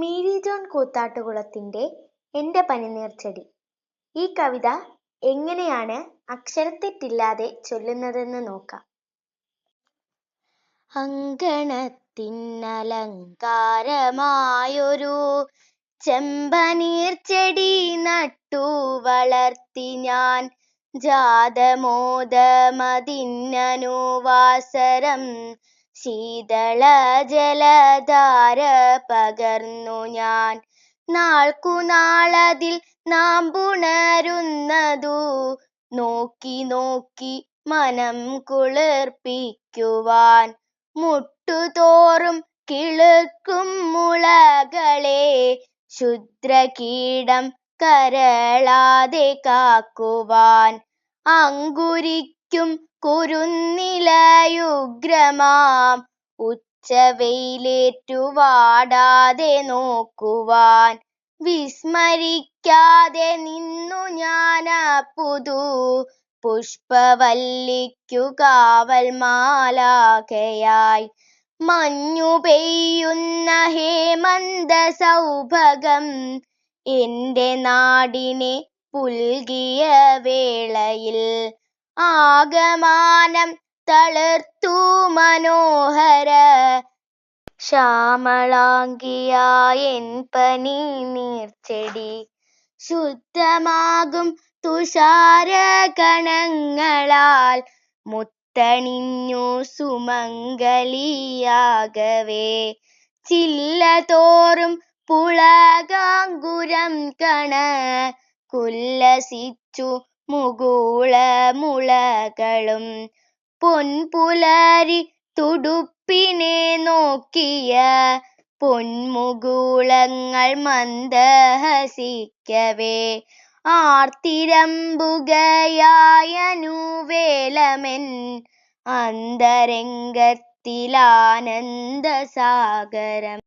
Mary John കൂത്താട്ടുകുളത്തിന്റെ എന്റെ പനിനീർച്ചെടി. ഈ കവിത എങ്ങനെയാണ് അക്ഷരത്തെറ്റില്ലാതെ ചൊല്ലുന്നതെന്ന് നോക്കാം. അങ്കണത്തിനലങ്കാരമായൊരു ചെമ്പനീർച്ചെടി നട്ടു വളർത്തി ഞാൻ. ജാതമോദമതിന്നനുവാസരം ശീതള ജലധാര പകർന്നു ഞാൻ. നാൾക്കുനാളതിൽ നാം പുണരുന്നതു. നോക്കി നോക്കി മനം കുളിർപ്പിക്കുവാൻ മുട്ടുതോറും കിളുക്കും മുളകളെ. ക്ഷുദ്രകീടം കരളാതെ കാക്കുവാൻ അങ്കുരിക്കും കുരുന്നിലയുഗ്രമാം. ഉച്ചവെയിലേറ്റു വാടാതെ നോക്കുവാൻ വിസ്മരിക്കാതെ നിന്നു ഞാൻ പുതു. പുഷ്പവല്ലിക്കു കാവൽ മാലാകയായി മഞ്ഞു പെയ്യുന്ന ഹേമന്ത സൗഭഗം എന്റെ നാടിനെ പുൽകിയ വേളയിൽ ആകമാനം തളർത്തു മനോഹര. ശ്യാമളാംഗിയായൻ പനി നീർച്ചെടി ശുദ്ധമാകും തുഷാര കണങ്ങളാൽ. മുത്തണിഞ്ഞു സുമംഗലിയാകവേ. ചില്ല തോറും പുളകാങ്കുരം കണ കുല്ലസിച്ചു മുകുളമുളകളും പൊൻപുലരി തുടുപ്പിനെ നോക്കിയ പൊന്മുകുളങ്ങൾ മന്ദഹസിക്കവേ. ആർത്തിരമ്പുകയായനുവേലമെൻ അന്തരംഗത്തിലാനന്ദസാഗരം.